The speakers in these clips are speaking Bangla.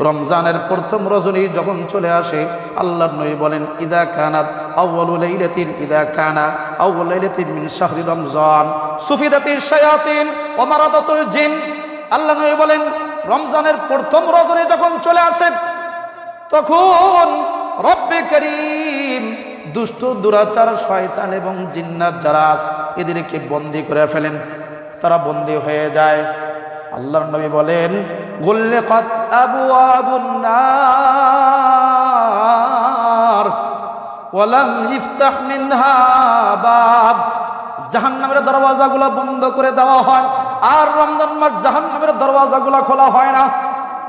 রমজানের প্রথম রজনী যখন চলে আসে আল্লাহ নবী বলেন, ইদা শাহরি রমজান। জিন আল্লাহ নবী বলেন, রমজানের প্রথম রজনী যখন চলে আসে, তখন দুষ্ট, দুরাচার, শয়তান এবং জিন্নাত যারা এদেরকে বন্দি করে ফেলেন। তারা বন্দি হয়ে যায়। আল্লাহর নবী বলেন গুল্লিকাত আবওয়াবুন নার, ওয়ালাম ইফতাহ মিনহা বাব। জাহান্নামের দরওয়াজাগুলো বন্ধ করে দেওয়া হয়, আর রমজান মাস জাহান্নামের দরওয়াজাগুলো খোলা হয় না।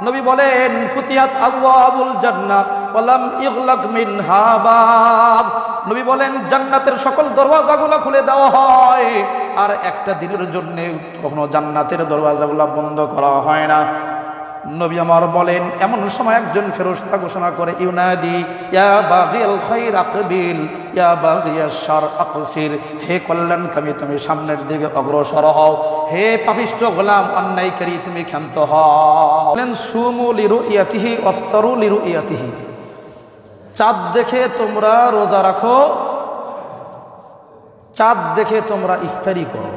নবী বলেন ফুতিয়াত আবওয়াবুল জান্নাহ, ওয়ালাম ইগলাক মিনহা বাব। নবী বলেন, জান্নাতের সকল দরওয়াজাগুলো খুলে দেওয়া হয়, আর একটা দিনের জন্য কখনো জান্নাতের দরওয়াজাগুলো বন্ধ করা হয় না। নবী আমার বলেন, এমন সময় একজন ফেরস্তা ঘোষণা করে, ইউনাদি, ইয়া হে কল্যাণকামী, তুমি সামনের দিকে অগ্রসর হও। হে পাপিষ্ট গোলাম, অন্যায়কারী, তুমি ক্ষান্ত হও। বলেন, সুমু লিরু ইয়াতিহি অফতরু লিরু ইয়াতিহি চাঁদ দেখে তোমরা রোজা রাখো, চাঁদ দেখে তোমরা ইফতারি করো।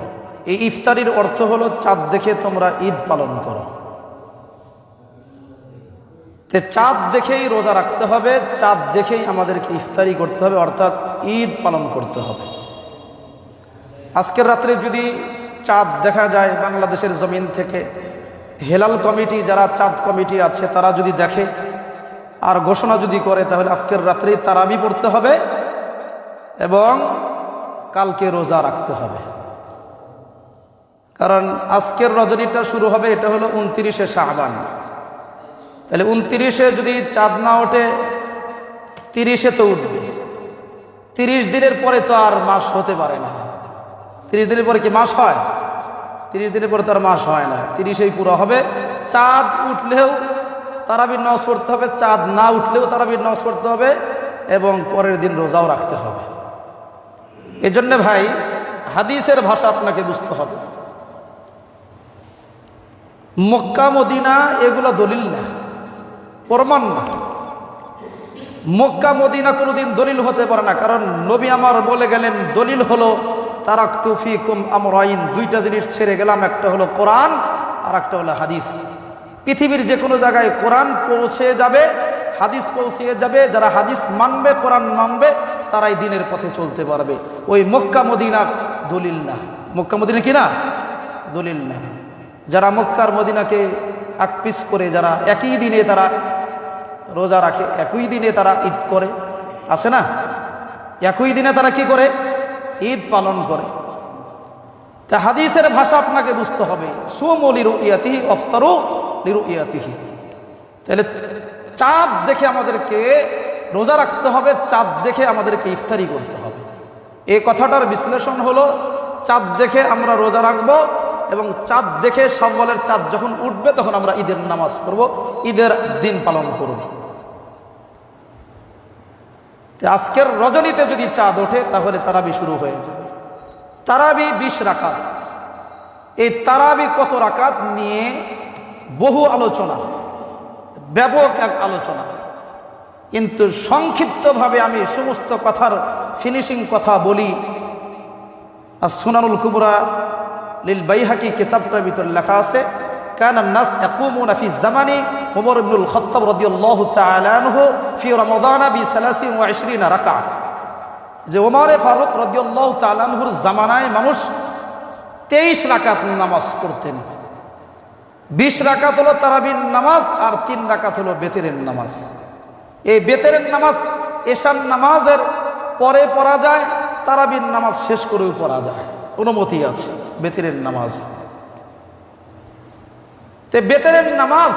এই ইফতারির অর্থ হলো, চাঁদ দেখে তোমরা ঈদ পালন করো। তে চাঁদ দেখেই রোজা রাখতে হবে, চাঁদ দেখেই আমাদেরকে ইফতারি করতে হবে, অর্থাৎ ঈদ পালন করতে হবে। আজকের রাত্রে যদি চাঁদ দেখা যায় বাংলাদেশের জমিন থেকে, হেলাল কমিটি যারা চাঁদ কমিটি আছে তারা যদি দেখে, আর ঘোষণা যদি করে, তাহলে আজকের রাত্রেই তারাবি পড়তে হবে এবং কালকে রোজা রাখতে হবে। কারণ আজকের রজনীটা শুরু হবে, এটা হলো উনত্রিশে শাহবান তাহলে উনত্রিশে যদি চাঁদ না ওঠে, তিরিশে তো উঠবে। তিরিশ দিনের পরে তো আর মাস হতে পারে না। তিরিশ দিনের পরে কি মাস হয়? তিরিশ দিনের পরে তো আর মাস হয় না। তিরিশেই পুরো হবে। চাঁদ উঠলেও তারাবির নজ পড়তে হবে, চাঁদ না উঠলেও তারাবির নজ পড়তে হবে এবং পরের দিন রোজাও রাখতে হবে। এজন্য ভাই, হাদিসের ভাষা আপনাকে বুঝতে হবে। মক্কা, মদিনা, এগুলো দলিল না। প্রমাণ না। মক্কা, মদিনা কোনোদিন দলিল হতে পারে না। কারণ নবী আমার বলে গেলেন, দলিল হলো তারাক তুফি কুম আমরাইন, দুইটা জিনিস ছেড়ে গেলাম, একটা হলো কোরআন, আর একটা হলো হাদিস। পৃথিবীর যে কোনো জায়গায় কোরআন পৌঁছে যাবে, হাদিস পৌঁছে যাবে, যারা হাদিস মানবে, কোরআন মানবে, তারাই দিনের পথে চলতে পারবে। ওই মক্কা, মদিনা দলিল না। মক্কা, মদিনা কি না? দলিল না। যারা মক্কার মদিনাকে আকপিস করে, যারা একই দিনে তারা রোজা রাখে, একই দিনে তারা ঈদ করে। আছে না? একই দিনে তারা কি করে? ঈদ পালন করে। তা হাদিসের ভাষা আপনাকে বুঝতে হবে। সুমো লিরু ইয়াতিহি অফতারু লিরু ইয়াতিহি তাহলে চাঁদ দেখে আমাদেরকে রোজা রাখতে হবে, চাঁদ দেখে আমাদেরকে ইফতারি করতে হবে। এই কথাটার বিশ্লেষণ হলো, চাঁদ দেখে আমরা রোজা রাখব এবং চাঁদ দেখে সব্বলের চাঁদ যখন উঠবে, তখন আমরা ঈদের নামাজ পড়ব, ঈদের দিন পালন করব। আজকের রজনীতে যদি চাঁদ ওঠে, তাহলে তারাবি শুরু হয়ে যাবে তারাবি বিশ রাকাত। এই তারাবি কত রাকাত নিয়ে বহু আলোচনা ব্যাপক এক আলোচনা কিন্তু সংক্ষিপ্তভাবে আমি সমস্ত কথার ফিনিশিং কথা বলি। আর সুনানুল কুবরা লিল বাইহাকি কিতাবটার ভিতর লেখা আছে কানা নাস ইয়াকুমুনা ফি জামানি ওমর ইবনুল খাত্তাব রাদিয়াল্লাহু তাআলা আনহু ফি রমাদান বি 23 রাকাত যে ফারুক আনহুর জামানায় মানুষ 23 রাকাত নামাজ পড়তেন। 20 রাকাত হলো তারাবিন নামাজ আর তিন রাকাত হলো বেতেরের নামাজ। এই বেতেরের নামাজ এশান নামাজের পরে পড়া যায় তারাবিন নামাজ শেষ করেও পড়া যায়। অনুমতি আছে, বেতেরের নামাজ। তে বেতেরের নামাজ,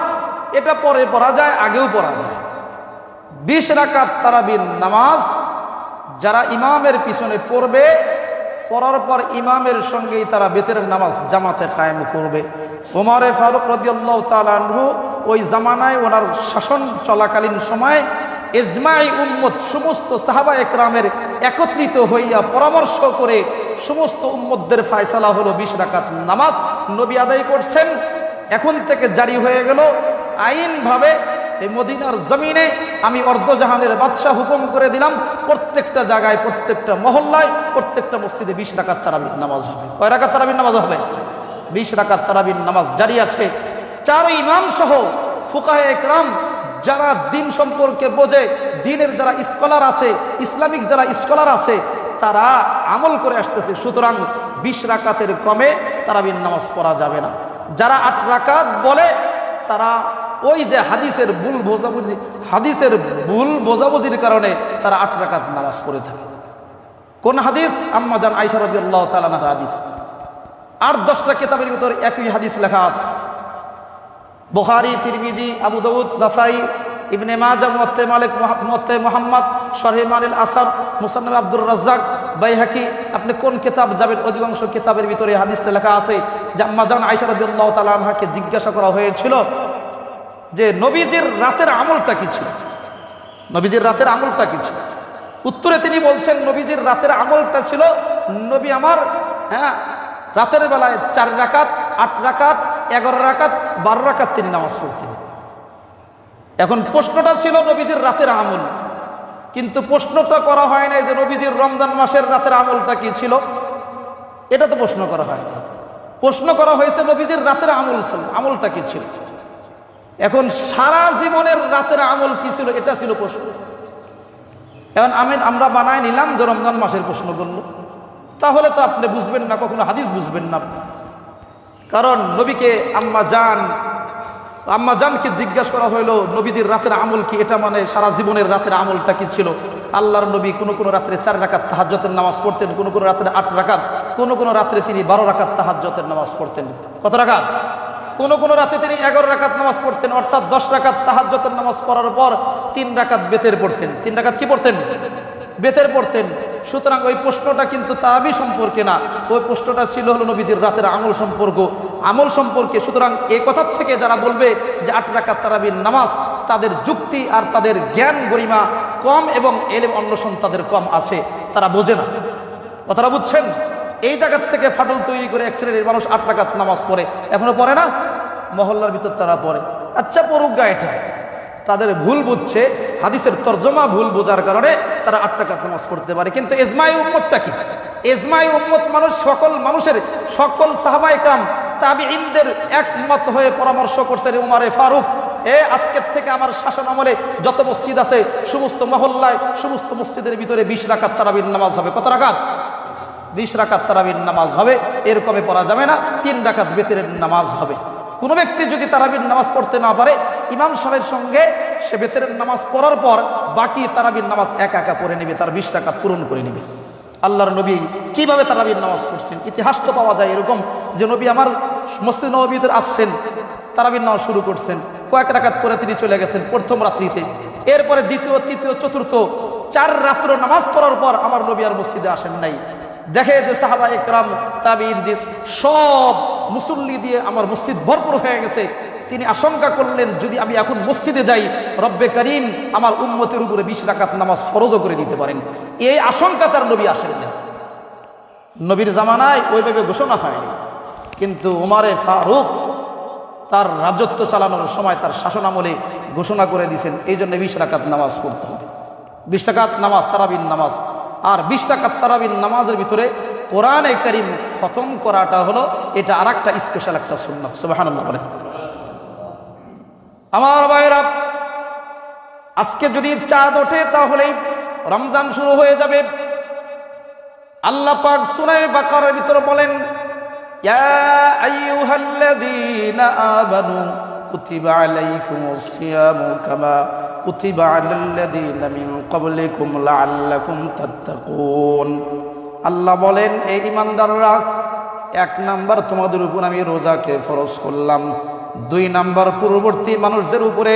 এটা পরে পড়া যায়, আগেও পড়া যায়। বিশ রাকাত তারাবির নামাজ যারা ইমামের পিছনে পড়বে, পড়ার পর ইমামের সঙ্গেই তারা বেতেরের নামাজ জামাতে কায়েম করবে। ওমারে ফারুক রদিয়াল্লাহ তালানহু ওই জামানায় ওনার শাসন চলাকালীন সময় এজমাই উম্মত সমস্ত সাহাবা একরামের একত্রিত হইয়া পরামর্শ করে সমস্ত উম্মতদের ফায়সালা হলো বিশ রাকাত নামাজ। নবী আদায় করছেন এখন থেকে জারি হয়ে গেল আইনভাবে এই মদিনার জমিনে আমি অর্ধজাহানের বাদশাহ হুকুম করে দিলাম, প্রত্যেকটা জায়গায়, প্রত্যেকটা মহল্লায়, প্রত্যেকটা মসজিদে বিশ রাকাত তারাবির নামাজ হবে। কয় রাকাত তারাবির নামাজ হবে? বিশ রাকাত তারাবির নামাজ জারি আছে। চার ইমাম সহ ফুকাহে একরাম যারা দিন সম্পর্কে বোঝে, দিনের যারা স্কলার আছে, ইসলামিক যারা স্কলার আছে, তারা আমল করে আসতেছে। সুতরাং বিশ রাকাতের কমে তারাবির নামাজ পড়া যাবে না। যারা আট রাকাত বলে, তারা ওই যে হাদিসের ভুল বোঝাবুঝি, হাদিসের ভুল বোঝাবুঝির কারণে তারা আট রাকাত নামাজ পড়ে থাকে। কোন হাদিস? আম্মা জান আইসা রাদিয়াল্লাহু তাআলা হাদিস। আর দশটা কিতাবের ভিতর একই হাদিস লেখা আছে। বুখারী, তিরমিজি, আবু দাউদ, নাসাই, ইবনে মাজা মালিক মুহাম্মদ, শরহে মানিল আসার মুসান্নাব আব্দুর রাজ্জাক বাইহাকি, আপনি কোন কিতাব যাবেন? অধিকাংশ কিতাবের ভিতরে হাদিসটা লেখা আছে। যে আম্মা জান আয়েশা রাদিয়াল্লাহু জিজ্ঞাসা করা হয়েছিল যে, নবীজির রাতের আমলটা কি ছিল? নবীজির রাতের আমলটা কি ছিল? উত্তরে তিনি বলছেন, নবীজির রাতের আমলটা ছিল, নবী আমার হ্যাঁ রাতের বেলায় চার রাকাত, আট রাকাত, এগারো রাকাত, বারো রাকাত তিনি নামাজ পড়তেন। এখন প্রশ্নটা ছিল, নবীজির রাতের আমল কিন্তু প্রশ্নটা করা হয় নাই যে নবীজির রমজান মাসের রাতের আমলটা কি ছিল? এটা তো প্রশ্ন করা হয় না প্রশ্ন করা হয়েছে নবীজির রাতের আমল ছিল, আমলটা কি ছিল? এখন সারা জীবনের রাতের আমল কি ছিল? এটা ছিল প্রশ্ন। এখন আমি, আমরা বানায় নিলাম যে রমজান মাসের প্রশ্ন করল। তাহলে তো আপনি বুঝবেন না, কখনো হাদিস বুঝবেন না। কারণ নবীকে আম্মা জান আম্মা জানকে জিজ্ঞাসা করা হইল, নবীজির রাতের আমল কি? এটা মানে সারা জীবনের রাতের আমলটা কি ছিল? আল্লাহর নবী কোনো কোনো রাত্রে চার রাকাত তাহাজ্জতের নামাজ পড়তেন, কোনো কোনো রাত্রে আট রাকাত, কোনো কোনো রাত্রে তিনি বারো রাকাত তাহাজ্জতের নামাজ পড়তেন। কত রাকাত? কোনো কোনো রাতে তিনি এগারো রাকাত নামাজ পড়তেন, অর্থাৎ দশ রাকাত তাহাজ্জতের নামাজ পড়ার পর তিন রাকাত বেতের পড়তেন। তিন রাকাত কি পড়তেন? বেতের পড়তেন। সুতরাং ওই প্রশ্নটা কিন্তু তারাবি সম্পর্কে না। ওই প্রশ্নটা ছিল হলো নবীজির রাতের আমল সম্পর্ক। আমল সম্পর্কে, সুতরাং এই কথার থেকে যারা বলবে যে আট রাকাত তারাবির নামাজ, তাদের যুক্তি আর তাদের জ্ঞান গরিমা কম এবং এলেম অন্বেষণ তাদের কম আছে, তারা বোঝে না। কথাটা বুঝছেন? এই জায়গার থেকে ফাটল তৈরি করে এক শ্রেণির মানুষ আট রাকাত নামাজ পড়ে। এখনও পড়ে না? মহল্লার ভিতর তারা পড়ে। আচ্ছা পড়ুক গা এটা। তাদের ভুল বুঝছে, হাদিসের তর্জমা ভুল বোঝার কারণে তারা আট টাকা নামাজ পড়তে পারে। কিন্তু এজমাই উম্মতটা কি? এজমাই উম্মত মানুষ, সকল মানুষের, সকল সাহাবাই কাম তাবি ইনদের একমত হয়ে পরামর্শ করছেন উমারে ফারুক। এ, আজকের থেকে আমার শাসন আমলে যত মসজিদ আছে, সমস্ত মহল্লায়, সমস্ত মসজিদের ভিতরে বিশ রাকাত তারাবির নামাজ হবে। কত রাকাত? বিশ রাকাত তারাবির নামাজ হবে। এরকমে পড়া যাবে না, তিন রাকাত বেতরের নামাজ হবে। কোনো ব্যক্তি যদি তারাবির নামাজ পড়তে না পারে, ইমাম সাহেবের সঙ্গে সে বেতরের নামাজ পড়ার পর বাকি তারাবির নামাজ একা একা পড়ে নেবে, তার বিশ টাকা পূরণ করে নেবে। আল্লাহর নবী কীভাবে তারাবির নামাজ পড়ছেন? ইতিহাস তো পাওয়া যায় এরকম যে নবী আমার মসজিদ নবীতে আসছেন, তারাবির নামাজ শুরু করছেন, কয়েক রাকাত পরে তিনি চলে গেছেন প্রথম রাত্রিতে। এরপরে দ্বিতীয়, তৃতীয়, চতুর্থ, চার রাত্র নামাজ পড়ার পর আমার নবী আর মসজিদে আসেন নাই। দেখে যে সাহাবা একরাম তাবিনদের সব মুসল্লি দিয়ে আমার মসজিদ ভরপুর হয়ে গেছে। তিনি আশঙ্কা করলেন, যদি আমি এখন মসজিদে যাই, রব্বে করিম আমার উম্মতের উপরে বিশ রাকাত নামাজ ফরজও করে দিতে পারেন। এই আশঙ্কা তার নবী আসেন নবীর জামানায় ওইভাবে ঘোষণা হয়নি। কিন্তু উমারে ফারুক তার রাজত্ব চালানোর সময় তার শাসন আমলে ঘোষণা করে দিয়েছেন, এই জন্য বিশ রাকাত নামাজ পড়তে হবে। বিশ রাকাত নামাজ তারাবিন নামাজ। আর বিশ রাকাত তারাবিন নামাজের ভিতরে কোরআনে করিম খতম করাটা হলো, এটা আর একটা স্পেশাল একটা সুন্নাত। সুবাহান্লাহ বলে আমার ভাইরা আজকে যদি চাঁদ ওঠে তাহলেই রমজান শুরু হয়ে যাবে। আল্লাহ পাক সুনাই বাকারের ভিতরে বলেন আল্লাহ বলেন এই ইমানদাররা, এক নাম্বার তোমাদের উপর আমি রোজাকে ফরজ করলাম। দুই নাম্বার পূর্ববর্তী মানুষদের উপরে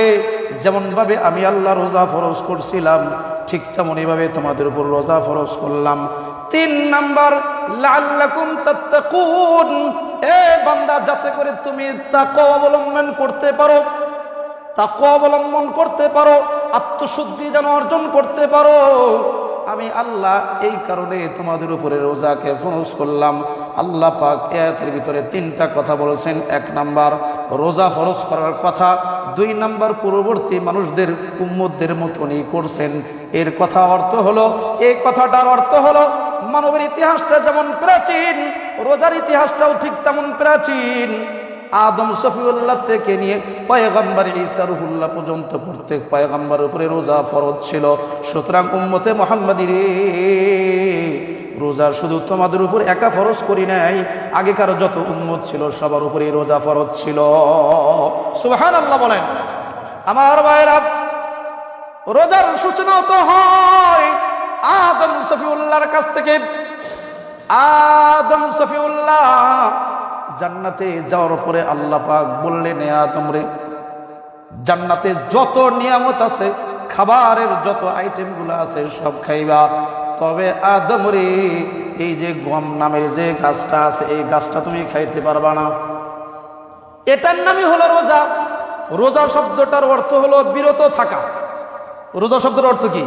যেমনভাবে আমি আল্লাহ রোজা ফরজ করছিলাম, ঠিক তেমনইভাবে তোমাদের উপর রোজা ফরজ করলাম। তিন নাম্বার লাল্লাকুম তাত্তাকুন, এ বান্দা, যাতে করে তুমি তাকওয়া অবলম্বন করতে পারো, তাকওয়া অবলম্বন করতে পারো, আত্মশুদ্ধি যেন অর্জন করতে পারো। আমি আল্লাহ এই কারণে তোমাদের উপরে রোজাকে ফরজ করলাম। আল্লাহ পাক এয়াতের ভিতরে তিনটা কথা বলেছেন। এক নাম্বার, রোজা ফরজ করার কথা। দুই নাম্বার, পূর্ববর্তী মানুষদের, উম্মতদের মতনই করছেন। এর কথা অর্থ হলো, এই কথাটার অর্থ হলো, মানবের ইতিহাসটা যেমন প্রাচীন, রোজার ইতিহাসটাও ঠিক তেমন প্রাচীন। আদম সফিউল্লাহ থেকে নিয়ে পয়গম্বর ঈসা রুহুল্লাহ পর্যন্ত প্রত্যেক পয়গম্বর উপরে রোজা ফরজ ছিল। সুতরাং উম্মতে মোহাম্মদী রে রোজা শুধু তোমাদের উপর একা ফরজ করি নাই, আগেকার যত উম্মত ছিল সবার উপরে রোজা ফরজ ছিল। সুবহান আল্লাহ বলেন। আমার ভাইরা রোজার সূচনা তো হয় আদম সফিউল্লাহর কাছ থেকে। আদম সফিউল্লাহ জান্নাতে যাওয়ার পরে আল্লাহ পাক বললেন আদম রে, জান্নাতে যত নিয়ামত আছে, খাবারের যত আইটেমগুলো আছে সব খাইবা। তবে আদম রে, এই যে গম নামের যে গাছটা আছে, এই গাছটা তুমি খাইতে পারবা না। এটার নামই হলো রোজা। রোজা শব্দটার অর্থ হলো বিরত থাকা। রোজা শব্দের অর্থ কি?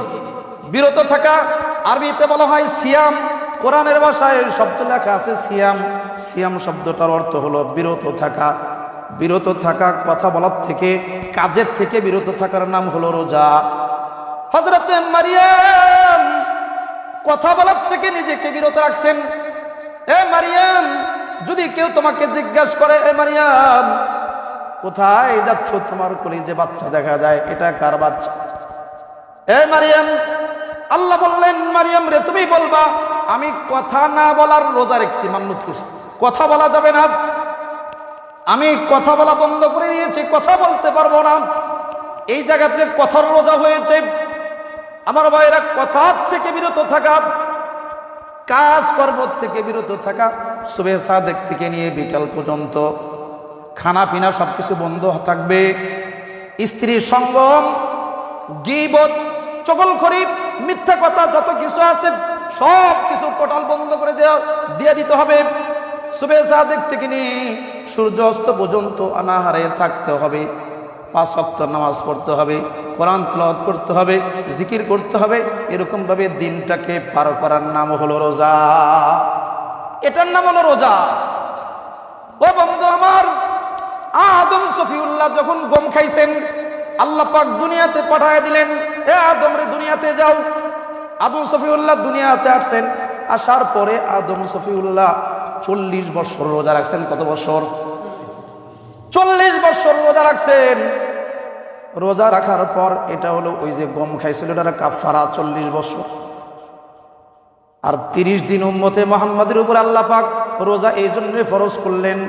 বিরত থাকা। আরবিতে বলা হয় সিয়াম। কোরআনের ভাষায় শব্দ লেখা আছে সিয়াম। সিয়াম শব্দটার অর্থ হলো বিরত থাকা। বিরত থাকা কথা বলার থেকে, কাজের থেকে বিরত থাকার নাম হলো রোজা। হজরত মারিয়াম কথা বলার থেকে নিজেকে বিরত রাখছেন। এ মারিয়াম, যদি কেউ তোমাকে জিজ্ঞাসা করে, এ মারিয়াম, কোথায় যাচ্ছ? তোমার কোলে যে বাচ্চা দেখা যায়, এটা কার বাচ্চা? এ মারিয়াম, আল্লাহ বললেন, মারিয়াম রে, তুমি বলবা, আমি কথা না বলার রোজা রেখছি মান্যত করছি। কথা বলা যাবে না। আমি কথা বলা বন্ধ করে দিয়েছি, কথা বলতে পারব না। এই জায়গাতে কথার রোজা হয়েছে। আমার ভাইরা কথার থেকে বিরত থাকা, কাজ কর্ম থেকে বিরত থাকা, শুভে সাদেক থেকে নিয়ে বিকাল পর্যন্ত খানা পিনা সব কিছু বন্ধ থাকবে। স্ত্রীর সঙ্গম, গিবত চকল খরিফ মিথ্যা কথা যত কিছু আছে সব কিছু টোটাল বন্ধ করে দেওয়া দিয়ে দিতে হবে। শুভে সাদেক থেকে নিয়ে সূর্য অস্ত পর্যন্ত অনাহারে থাকতে হবে। পাঁচ অক্ত নামাজ পড়তে হবে, কোরআন তেলাওয়াত করতে হবে, জিকির করতে হবে, এরকমভাবে দিনটাকে পার করার নাম হলো রোজা। এটার নাম হলো রোজা। ও বন্ধু আমার, আদম, সফিউল্লাহ যখন গম খাইছেন, আল্লাহ পাক দুনিয়াতে পাঠায় দিলেন, এ আদম রে, দুনিয়াতে যাও। আদম, সফিউল্লাহ দুনিয়াতে আসছেন, আসার পরে আদম, সফিউল্লাহ চল্লিশ বছর রোজা রাখছেন। কত বছর? চল্লিশ বছর রোজা রাখছেন। রোজা রাখার পর এটা হলো ওই যে গম খাইছিল, এটা কাফারা চল্লিশ বছর। আর তিরিশ দিন উম্মতে মোহাম্মদের উপর আল্লাহ পাক রোজা এই জন্যে ফরজ করলেন,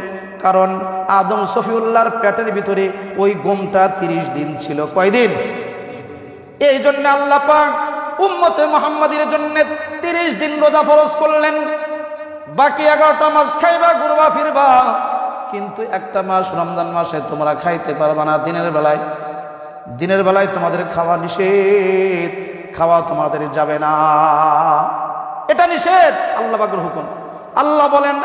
কারণ আদম সফিউল্লাহর পেটের ভিতরে ওই গমটা তিরিশ দিন ছিল। কয়দিন? এই জন্য আল্লাহ পাক উম্মতে মোহাম্মদের জন্য তিরিশ দিন রোজা ফরজ করলেন। বাকি এগারোটা মাস খাইবা, ঘুরবা, ফিরবা। কিন্তু একটা মাস রমজান মাসে তোমরা খাইতে পারবা না দিনের বেলায়। দিনের বেলায় তোমাদের খাওয়া নিষেধ, খাওয়া তোমাদের যাবে না। এটা নিষেধ, আল্লাহ বাগর হুকুম। আল্লাহ বলেন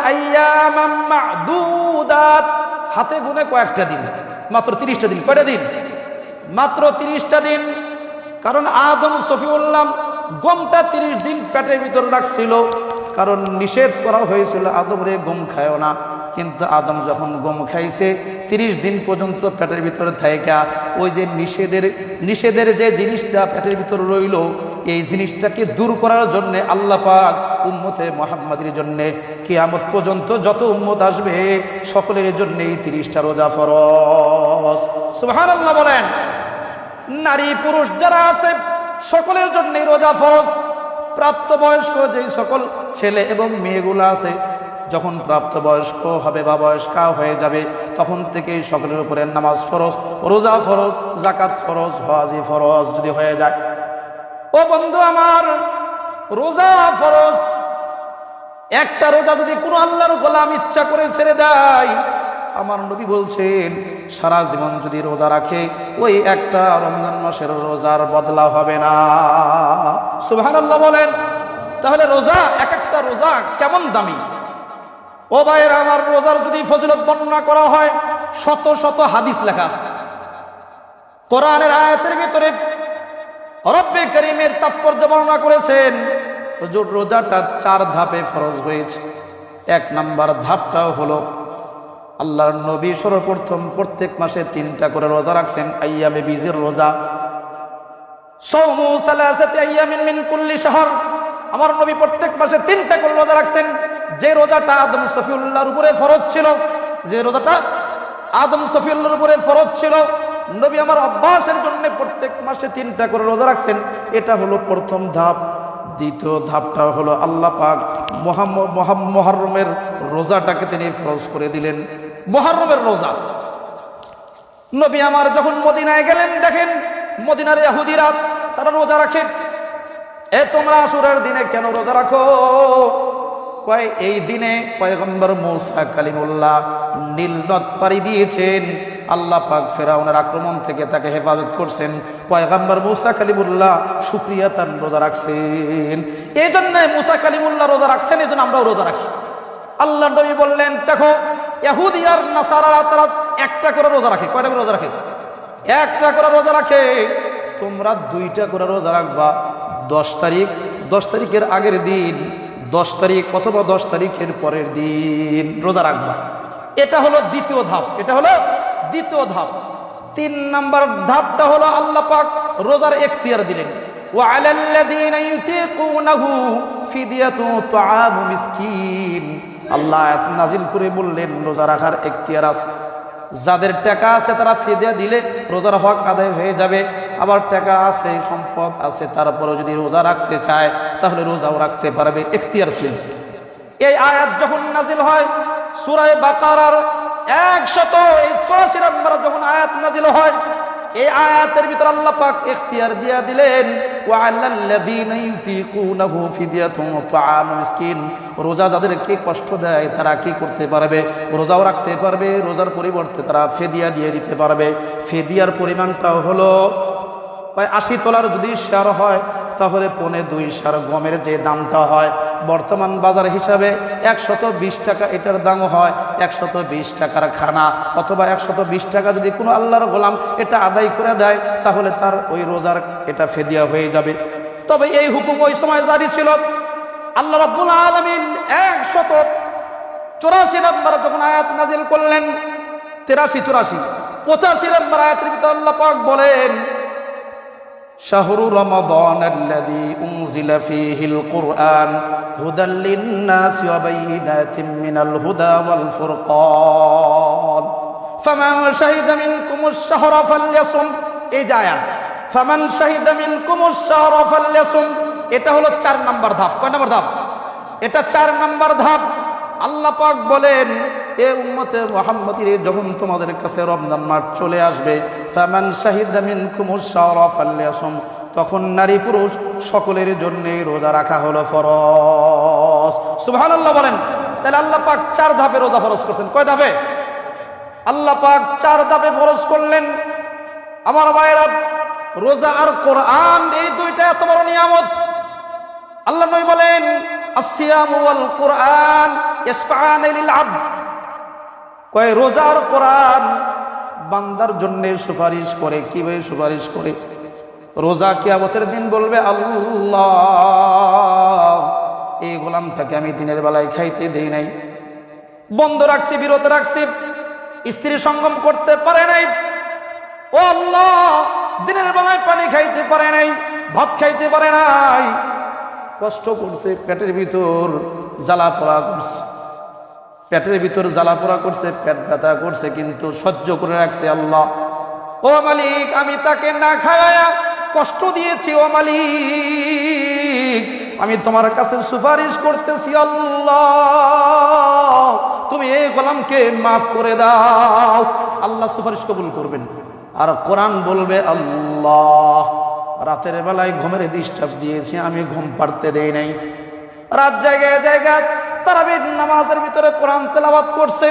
হাতে গুনে কয়েকটা দিন, মাত্র তিরিশটা দিন, কয়টা দিন? মাত্র তিরিশটা দিন। কারণ আদম সফিউল্লাম গমটা তিরিশ দিন পেটের ভিতর রাখছিল। কারণ নিষেধ করা হয়েছিল, আদম রে গম খায়ও না। কিন্তু আদম যখন গম খাইছে, তিরিশ দিন পর্যন্ত পেটের ভিতরে থাইকা, ওই যে নিষেধের নিষেধের যে জিনিসটা পেটের ভিতরে রইল, এই জিনিসটাকে দূর করার জন্যে আল্লাহ পাক উম্মতে মোহাম্মদের জন্যে কিয়ামত পর্যন্ত যত উম্মত আসবে, সকলের জন্য এই তিরিশটা রোজা ফরজ। সুহান আল্লাহ বলেন, নারী পুরুষ যারা আছে, সকলের জন্যই রোজা ফরজ। প্রাপ্তবয়স্ক যেই সকল ছেলে এবং মেয়েগুলো আছে যখন প্রাপ্তবয়স্ক হবে বা বয়স্কা হয়ে যাবে, তখন থেকেই সকলের উপরে নামাজ ফরজ, রোজা ফরজ জাকাত ফরজ হাজি ফরজ যদি হয়ে যায়। ও বন্ধু আমার, রোজা ফরজ, একটা রোজা যদি কোনো আল্লাহর গোলাম ইচ্ছা করে ছেড়ে দেয়, আমার নবী বলছেন, সারা জীবন যদি রোজা রাখে, ওই একটা রমজান মাসের রোজার বদলা হবে না। সুবহান আল্লাহ বলেন, তাহলে রোজা, এক একটা রোজা কেমন দামি? ও ভাইয়ের, আমার রোজার যদি ফজিলত বর্ণনা করা হয়, শত শত হাদিস লেখা আছে। কোরআনের আয়াতের ভিতরে রব্বে করিমের তাৎপর্য বর্ণনা করেছেন রোজাটা চার ধাপে ফরজ হয়েছে। এক নাম্বার ধাপটাও হলো, আল্লাহর নবী সর্বপ্রথম প্রত্যেক মাসে তিনটা করে রোজা রাখছেন, আইয়ামে বীজের রোজা। সৌমু সালাসাতি আইয়ামিন মিন কুল্লি শাহর। আমার নবী প্রত্যেক মাসে তিনটা করে রোজা রাখছেন। যে রোজাটা আদম সফিউল্লাহর উপরে ফরজ ছিল, যে রোজাটা আদম সফিউল্লাহর উপরে ফরজ ছিল, নবী আমার অভ্যাসের জন্য প্রত্যেক মাসে তিনটা করে রোজা রাখছেন। এটা হলো প্রথম ধাপ। দ্বিতীয় ধাপটা হলো আল্লাহ পাক মহারমের রোজাটাকে তিনি ফরজ করে দিলেন। মহারমের রোজা। নবী আমার যখন মদিনায় গেলেন, দেখেন মদিনার ইহুদিরা তারা রোজা রাখে। এ তোমরা আসুরের দিনে কেন রোজা রাখো? কয়, এই দিনে পয়গম্বর মৌসা কালিমুল্লাহ নীল নদ পাড়ি দিয়েছেন। আল্লাহ পাক ফেরাউনের আক্রমণ থেকে তাকে হেফাজত করছেন। পয়গম্বর মুসা কালিমুল্লাহ শুক্রিয়া তার রোজা রাখছেন। এই জন্য মুসা কালিমুল্লাহ রোজা রাখছেন এই জন্য আমরাও রোজা রাখি। আল্লাহ নবী বললেন, দেখো, ইহুদি আর নাসারা তারা একটা করে রোজা রাখে। কয়টা করে রোজা রাখে? একটা করে রোজা রাখে। তোমরা দুইটা করে রোজা রাখবা। দশ তারিখ, দশ তারিখের আগের দিন, দশ তারিখ অথবা দশ তারিখের পরের দিন রোজা রাখবা। এটা হলো দ্বিতীয় ধাপ, এটা হলো দ্বিতীয় ধাপ। তিন নম্বর ধাপটা হলো আল্লাহ পাক রোজার এখতিয়ার দিলেন। আল্লাহ নাজিল করে বললেন, রোজা রাখার এখতিয়ার আছে। যাদের টাকা আছে তারা ফিদিয়া দিলে রোজার হক আদায় হয়ে যাবে। আবার টাকা আছে, সম্পদ আছে তারপরে যদি রোজা রাখতে চায়, তাহলে রোজাও রাখতে পারবে এখতিয়ার ছিল এই আয়াত যখন নাজিল হয় সুরায় বাকারার একশত এই চৌরাশি নম্বর যখন আয়াত নাজিল হয়, এই আয়াতের ভিতর আল্লাহ পাক ইখতিয়ার দিয়া দিলেন রোজা যাদেরকে কষ্ট দেয়, তারা কি করতে পারবে? রোজাও রাখতে পারবে, রোজার পরিবর্তে তারা ফেদিয়া দিয়ে দিতে পারবে। ফেদিয়ার পরিমাণটাও হলো আশি তোলার যদি সার হয়, তাহলে পনে দুই সার গমের যে দামটা হয়, বর্তমান বাজার হিসাবে একশত বিশ টাকা এটার দাম হয়, একশত বিশ টাকার খানা। অথবা একশত বিশ টাকা যদি কোনো আল্লাহর গোলাম এটা আদায় করে দেয়, তাহলে তার ওই রোজার এটা ফেদিয়া হয়ে যাবে। তবে এই হুকুম ওই সময় জারি ছিল। আল্লাহ রব্বুল আলমিন একশত চুরাশি নম্বর যখন আয়াত নাজিল করলেন, তেরাশি চুরাশি, পঁচাশি নম্বর আয়াতের ভিতরে আল্লাহ পাক বলেন شهر رمضان الذي أنزل فيه القرآن هدى للناس وبينات من الهدى والفرقان فمن شهد منكم الشهر فليصم এই যে আয়াত ফামান শাহিদা মিনকুম الشهر فليصم এটা হলো চার নাম্বার ধাপ কয় নাম্বার ধাপ এটা চার নাম্বার ধাপ আল্লাহ পাক বলেন, এ উম্মতে মোহাম্মদের যখন তোমাদের কাছে রমজান মাস চলে আসবে, ফামান শাহিদা মিনকুমুশ শাহরা ফাল্লিয়াসুম তখন নারী পুরুষ সকলের জন্য রোজা রাখা হলো ফরজ। সুবহানাল্লাহ বলেন, তাহলে আল্লাহ পাক চার ধাপে রোজা ফরজ করছেন। কয় ধাপে? আল্লাহ পাক চার ধাপে ফরজ করলেন। আমার ভাইয়েরা, রোজা আর কোরআন এই দুইটা এত বড় নিয়ামত। আল্লাহ নবী বলেন আসিয়াম কোরআন কয়, রোজার কোরআন বান্দার জন্য সুপারিশ করে, কীভাবে সুপারিশ করে? রোজা কিয়ামতের দিন বলবে, আল্লাহ, এই গোলামটাকে আমি দিনের বেলায় খাইতে দেই নাই। বন্ধ রাখছি, বিরত রাখছি, স্ত্রী সঙ্গম করতে পারে নাই। ও আল্লাহ, দিনের বেলায় পানি খাইতে পারে নাই, ভাত খাইতে পারে নাই। কষ্ট করছে, পেটের ভিতর জ্বালা পড়া করছে। পেটের ভিতর জ্বালা পোড়া করছে, পেট ব্যথা করছে, কিন্তু সহ্য করে রাখছে আল্লাহ। ও মালিক, আমি তাকে না খাওয়ায়া কষ্ট দিয়েছি, ও মালিক। আমি তোমার কাছে সুপারিশ করতেছি, আল্লাহ। তুমি এই গোলামকে মাফ করে দাও। আল্লাহ সুপারিশ কবুল করবেন। আর কোরআন বলবে, আল্লাহ, রাতের বেলায় ঘুমের ডিস্টার্ব দিয়েছি, আমি ঘুম পাড়তে দেই নাই। রাত জায়গায় জায়গায় তারা নামাজের ভিতরে কোরআন তেলাবাদ করছে।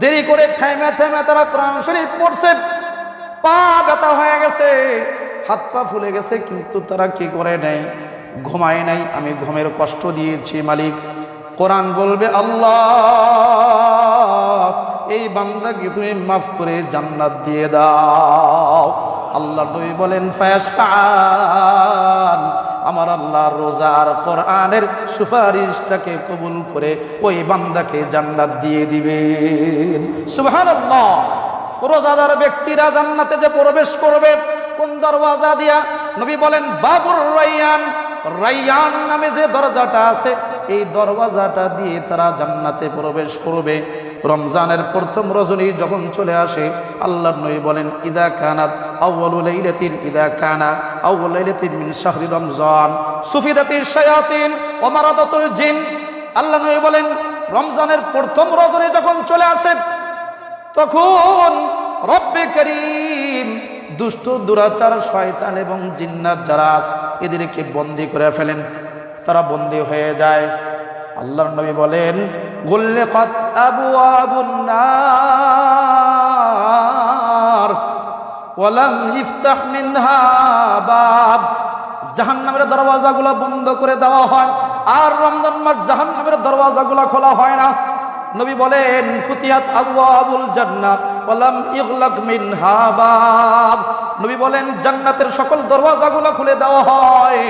দেরি করে থেমে থেমে তারা কোরআন শরীফ পড়ছে। পা ব্যথা হয়ে গেছে। হাত পা ফুলে গেছে, কিন্তু তারা কি করে নাই ঘুমায় নাই। আমি ঘুমের কষ্ট দিয়েছি, মালিক। কোরআন বলবে, আল্লাহ, এই বান্দাকে তুমি মাফ করে জান্নাত দিয়ে দাও। আল্লাহ বলেন, ফায়াসফান। আমার আল্লাহ রোজার কোরআনের সুপারিশটাকে কবুল করে ওই বান্দাকে জান্নাত দিয়ে দিবেন। সুবহানাল্লাহ। রোজাদার ব্যক্তিরা জান্নাতে যে প্রবেশ করবে, কোন দরওয়াজা দিয়া? নবী বলেন, বাবুর রাইয়ান। রাইয়ান নামে যে দরজাটা আছে, এই দরওয়াজাটা দিয়ে তারা জান্নাতে প্রবেশ করবে। রমজানের প্রথম রজনী যখন চলে আসে আল্লাহ নবী বলেন, ইদা কানাত আউয়ালু লাইলাতিন, ইদা কানা আউয়ালু মিন শাহরি রমজান। সুফিদাতির শায়াতিন ওয়া মারাদাতুল জিন আল্লাহ নবী বলেন, রমজানের প্রথম রজনী যখন চলে আসে, তখন রব্বে করিম দুষ্ট, দুরাচার, শয়তান এবং জিন্নাত যারা এদেরকে বন্দি করে ফেলেন। তারা বন্দি হয়ে যায়। আল্লাহর নবী বলেন গুল্লে কত আবু আবুন্নার ওয়ালাম ইফতাহ মিনহা বাব জাহান্নামের দরওয়াজাগুলো বন্ধ করে দেওয়া হয়। আর রমজান মাস জাহান্নামের দরওয়াজাগুলো খোলা হয় না। নবী বলেন ফুতিয়াত আবু আবুল জান্নাত ওয়ালাম ইগলাক মিনহা বাব নবী বলেন, জান্নাতের সকল দরওয়াজাগুলো খুলে দেওয়া হয়।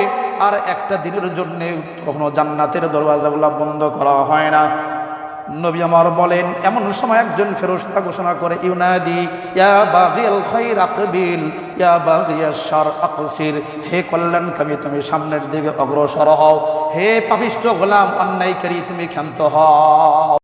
আর একটা দিনের জন্য কখনো জান্নাতের দরওয়াজাগুলো বন্ধ করা হয় না। নবী আমার বলেন, এমন সময় একজন ফেরস্তা ঘোষণা করে, ইউনাদি, ইয়া বাগিল আকবিল, ইয়া বাগিয়া হে কল্যাণকামী, তুমি সামনের দিকে অগ্রসর হও। হে পাপিষ্ট গোলাম, অন্যায়কারী, তুমি ক্ষান্ত হও।